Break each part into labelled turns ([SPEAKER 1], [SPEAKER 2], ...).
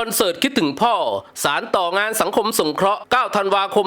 [SPEAKER 1] คอนเสิร์ตคิดถึงพ่อ สารต่องานสังคมสงเคราะห์ 9 ธันวาคม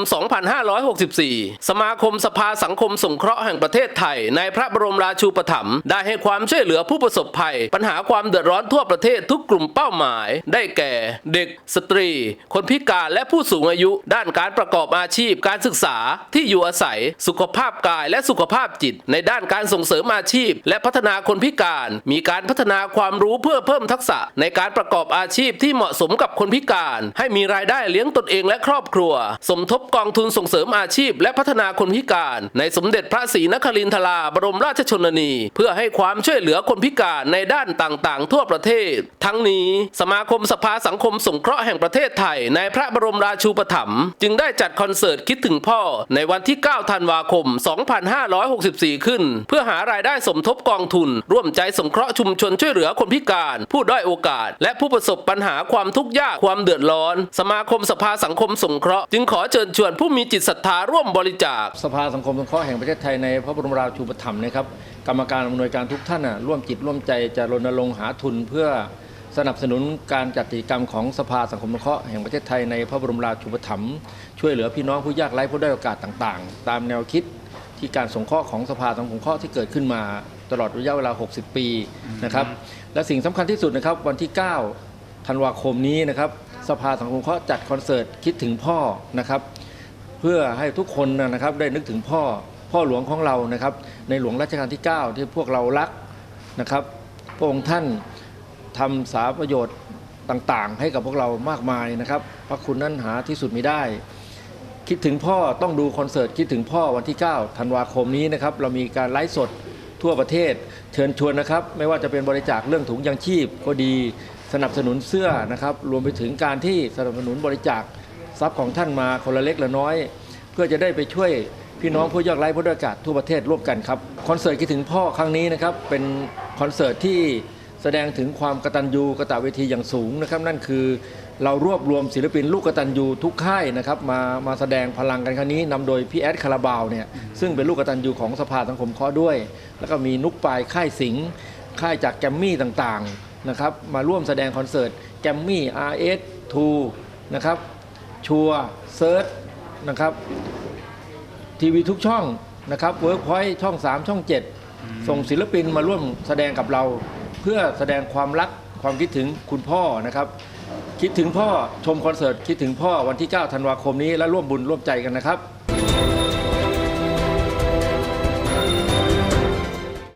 [SPEAKER 1] 2564 สมาคมสภาสังคมสงเคราะห์แห่งประเทศไทย ในพระบรมราชูปถัมภ์ได้ให้ความช่วยเหลือผู้ประสบภัย ปัญหาความเดือดร้อนทั่วประเทศทุกกลุ่มเป้าหมาย ได้แก่ เด็ก สตรี คนพิการและผู้สูงอายุ ด้านการประกอบอาชีพ การศึกษา ที่อยู่อาศัย สุขภาพกายและสุขภาพจิต ในด้านการส่งเสริมอาชีพ และพัฒนาคนพิการ มีการพัฒนาความรู้เพื่อเพิ่มทักษะในการประกอบอาชีพที่เหมาะสมกับคนพิการ ให้มีรายได้เลี้ยงตนเองและครอบครัว สมทบกองทุนส่งเสริมอาชีพ และพัฒนาคนพิการ ในสมเด็จพระศรีนครินทราบรมราชชนนี เพื่อให้ความช่วยเหลือคนพิการในด้านต่างๆ ทั่วประเทศ ทั้งนี้สมาคมสภาสังคมสงเคราะห์แห่งประเทศไทย ในพระบรมราชูปถัมภ์จึงได้จัดคอนเสิร์ตคิดถึงพ่อในวันที่ 9 ธันวาคม 2564 ขึ้น เพื่อหารายได้สมทบกองทุน ร่วมใจสงเคราะห์ชุมชนช่วยเหลือคนพิการ ผู้ด้อยโอกาส และผู้ประสบปัญหาความทุกข์ยากความเดือดร้อน สมาคมสภาสังคมสงเคราะห์จึงขอเชิญชวนผู้มีจิตศรัทธาร่วมบริจาค
[SPEAKER 2] สภาสังคมสงเคราะห์แห่งประเทศไทยในพระบรมราชูปถัมภ์นะครับกรรมการอำนวยการทุกท่านร่วมจิตร่วมใจจะรณรงค์หาทุนเพื่อสนับสนุนการจัดกิจกรรมของสภาสังคมสงเคราะห์แห่งประเทศไทยในพระบรมราชูปถัมภ์ช่วยเหลือพี่น้องผู้ยากไร้ผู้ได้อยโอกาสต่างๆ ตามแนวคิดที่การสงเคราะห์ของสภาสังคมสงเคราะห์ที่เกิดขึ้นมาตลอดระยะเวลา 60 ปีนะครับและสิ่งสำคัญที่สุดนะครับวันที่ 9 ธันวาคมนี้นะครับสภาสังคมเคราะห์จัดคอนเสิร์ตคิดถึงพ่อนะครับเพื่อให้ทุกคนนะครับได้นึกถึงพ่อพ่อหลวงของเรานะครับ ในหลวงรัชกาลที่ 9 ที่พวกเรารักนะครับ พระองค์ท่านทำสาประโยชน์ต่างๆ ให้กับพวกเรามากมายนะครับพระคุณนั้นหาที่สุดไม่ได้ คิดถึงพ่อต้องดูคอนเสิร์ตคิดถึงพ่อวันที่ 9 ธันวาคมนี้นะครับ เรามีการไลฟ์สดทั่วประเทศ เชิญชวนนะครับ ไม่ว่าจะเป็นบริจาคเรื่องถุงยางชีพก็ดี สนับสนุนเสื้อนะครับ รวมไปถึงการที่สนับสนุนบริจาคทรัพย์ของท่านมาคนละเล็กละน้อย เพื่อจะได้ไปช่วยพี่น้องผู้ยากไร้ผู้ด้อยโอกาสทั่วประเทศร่วมกันครับคอนเสิร์ตคิดถึงพ่อครั้งนี้นะครับเป็นคอนเสิร์ตที่แสดงถึงความกตัญญูกตเวทีอย่างสูงนะครับนั่นคือเรารวบรวมศิลปินลูกกตัญญูทุกค่ายนะครับมามาแสดงพลังกันครั้งนี้นำโดยพี่แอดคาราบาวเนี่ยซึ่งเป็นลูกกตัญญูของสภาสังคมเคราะห์ด้วย แล้วก็มีนุกปายค่ายสิงค่ายจากแกมมี่ต่างๆ นะครับมาร่วมแสดงคอนเสิร์ตแกรมมี่ RS2 นะครับชัวเซิร์ชนะครับทีวีทุกช่องนะครับเวิร์กพอยช่อง 3 ช่อง 7 ส่งศิลปินมาร่วมแสดงกับเรา เพื่อแสดงความรักความคิดถึงคุณพ่อนะครับ คิดถึงพ่อชมคอนเสิร์ตคิดถึงพ่อวันที่ 9 ธันวาคมนี้และร่วมบุญร่วมใจกันนะครับ